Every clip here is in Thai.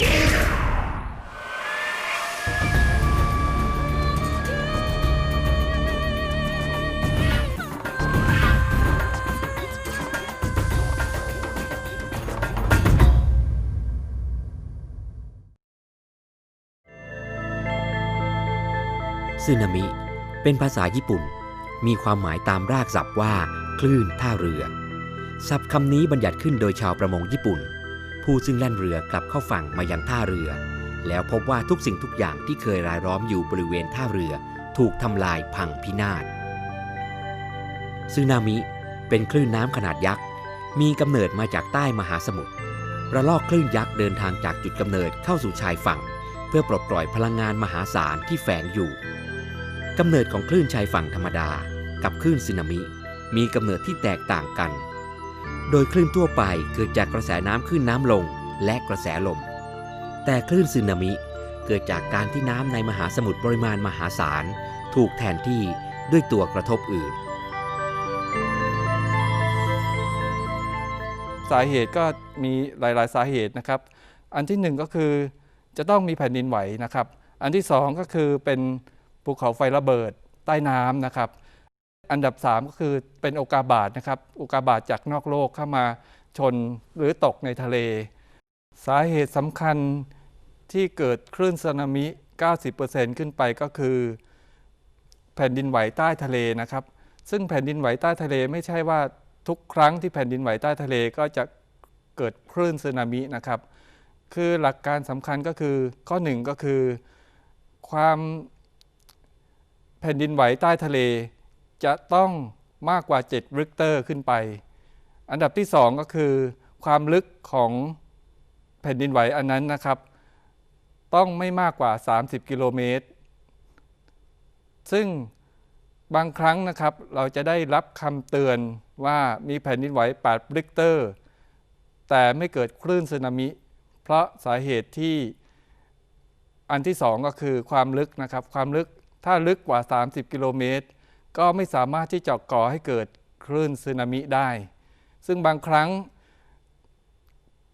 ซึนามิเป็นภาษาญี่ปุ่น มีความหมายตามรากศัพท์ว่า คลื่นท่าเรือ ศัพท์คำนี้บัญญัติขึ้นโดยชาวประมงญี่ปุ่น ผู้ซึ่งแล่นเรือกลับเข้าฝั่งมายังท่าเรือ แล้วพบว่าทุกสิ่งทุกอย่างที่เคยรายล้อมอยู่บริเวณท่าเรือ ถูกทำลายพังพินาศสึนามิเป็นคลื่นน้ำขนาดยักษ์ มีกำเนิดมาจากใต้มหาสมุทรระลอกคลื่นยักษ์เดินทางจากจุดกำเนิดเข้าสู่ชายฝั่ง เพื่อปลดปล่อยพลังงานมหาศาลที่แฝงอยู่กำเนิดของคลื่นชายฝั่งธรรมดา กับคลื่นสึนามิ มีกำเนิดที่แตกต่างกัน โดยคลื่นทั่วไปเกิดจากกระแสน้ำขึ้นน้ำลงและกระแสลม แต่คลื่นสึนามิเกิดจากการที่น้ำในมหาสมุทรปริมาณมหาศาล ถูกแทนที่ด้วยตัวกระทบอื่น สาเหตุก็มีหลาย ๆ สาเหตุนะครับ อันที่หนึ่งก็คือจะต้องมีแผ่นดินไหวนะครับ อันที่สองก็คือเป็นภูเขาไฟระเบิดใต้น้ำนะครับ อันดับสามก็คือเป็นโอกาบาตนะครับโอกาบาตจากนอกโลกเข้ามาชนหรือตกในทะเล สาเหตุสำคัญที่เกิดคลื่นสึนามิ 90%ขึ้นไปก็คือ แผ่นดินไหวใต้ทะเลนะครับ ซึ่งแผ่นดินไหวใต้ทะเลไม่ใช่ว่าทุกครั้งที่แผ่นดินไหวใต้ทะเลก็จะเกิดคลื่นสึนามินะครับ คือหลักการสำคัญก็คือข้อหนึ่งก็คือความแผ่นดินไหวใต้ทะเล จะต้องมากกว่า 7 ริกเตอร์ขึ้นไป อันดับที่ 2 ก็คือความลึกของแผ่นดินไหวอันนั้นนะครับ ต้องไม่มากกว่า 30 กิโลเมตร ซึ่งบางครั้งนะครับเราจะได้รับคำเตือนว่ามีแผ่นดินไหว8ริกเตอร์ แต่ไม่เกิดคลื่นสึนามิ เพราะสาเหตุที่อันที่สองก็คือความลึกนะครับ ความลึกถ้าลึกกว่า 30 กิโลเมตร ก็ไม่สามารถที่จะก่อให้เกิดคลื่นสึนามิได้ ซึ่งบางครั้ง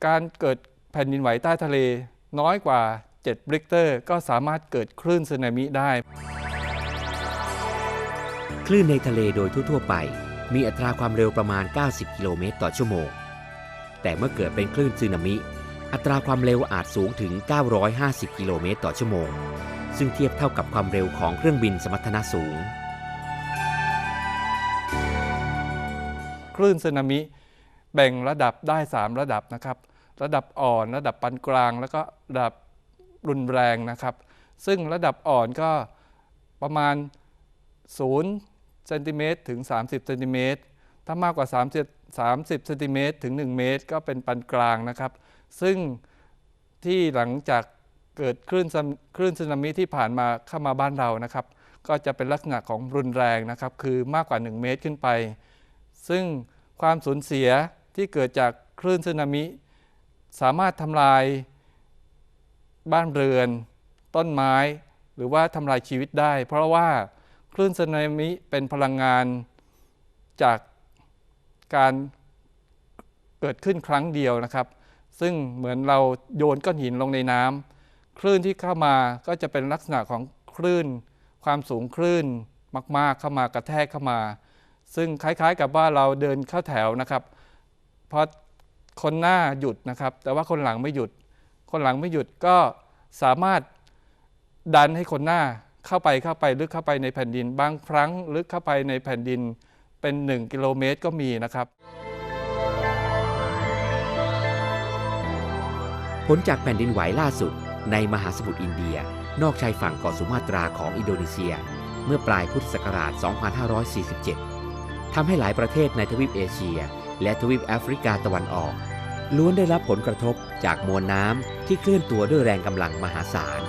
การเกิดแผ่นดินไหวใต้ทะเลน้อยกว่า7ริกเตอร์ ก็สามารถเกิดคลื่นสึนามิได้ คลื่นในทะเลโดยทั่วๆไป มีอัตราความเร็วประมาณ 90 กิโลเมตรต่อชั่วโมง แต่เมื่อเกิดเป็นคลื่นสึนามิ อัตราความเร็วอาจสูงถึง 950 กิโลเมตรต่อชั่วโมง ซึ่งเทียบเท่ากับความเร็วของเครื่องบินสมรรถนะสูง คลื่นสึนามิ แบ่งระดับได้ 3 ระดับนะครับ ระดับอ่อนระดับปานกลาง แล้วก็ระดับรุนแรงนะครับ ซึ่งระดับอ่อนก็ประมาณ 0 เซนติเมตรถึง 30 เซนติเมตร ถ้ามากกว่า 30 30 เซนติเมตรถึง 1 เมตร ก็เป็นปานกลางนะครับ ซึ่งที่หลังจากเกิดคลื่นคลื่นสึนามิที่ผ่านมาเข้ามาบ้านเรานะครับ ก็จะเป็นลักษณะของรุนแรงนะครับ คือมากกว่า 1 เมตรขึ้นไป ซึ่งความสูญเสียที่เกิดจากคลื่นสึนามิ สามารถทำลายบ้านเรือน ต้นไม้ หรือว่าทำลายชีวิตได้ เพราะว่าคลื่นสึนามิเป็นพลังงานจากการเกิดขึ้นครั้งเดียวนะครับ ซึ่งเหมือนเราโยนก้อนหินลงในน้ำคลื่นที่เข้ามาก็จะเป็นลักษณะของคลื่น ความสูงคลื่นมาก ๆ เข้ามากระแทกเข้ามา ซึ่งคล้ายๆกับว่าเราเดินเข้าแถวนะครับพอคนหน้าหยุดนะครับ แต่ว่าคนหลังไม่หยุด คนหลังไม่หยุดก็สามารถดันให้คนหน้าเข้าไปเข้าไปลึกเข้าไปในแผ่นดิน บางครั้งลึกเข้าไปในแผ่นดินเป็น 1 กิโลเมตรก็มีนะครับ ผลจากแผ่นดินไหวล่าสุด ในมหาสมุทรอินเดีย นอกชายฝั่งเกาะสุมาตราของอินโดนีเซีย เมื่อปลายพุทธศักราช 2547 ทำให้หลายประเทศในทวีปเอเชีย และทวีปแอฟริกาตะวันออก ล้วนได้รับผลกระทบจากมวลน้ำที่เคลื่อนตัวด้วยแรงกำลังมหาศาล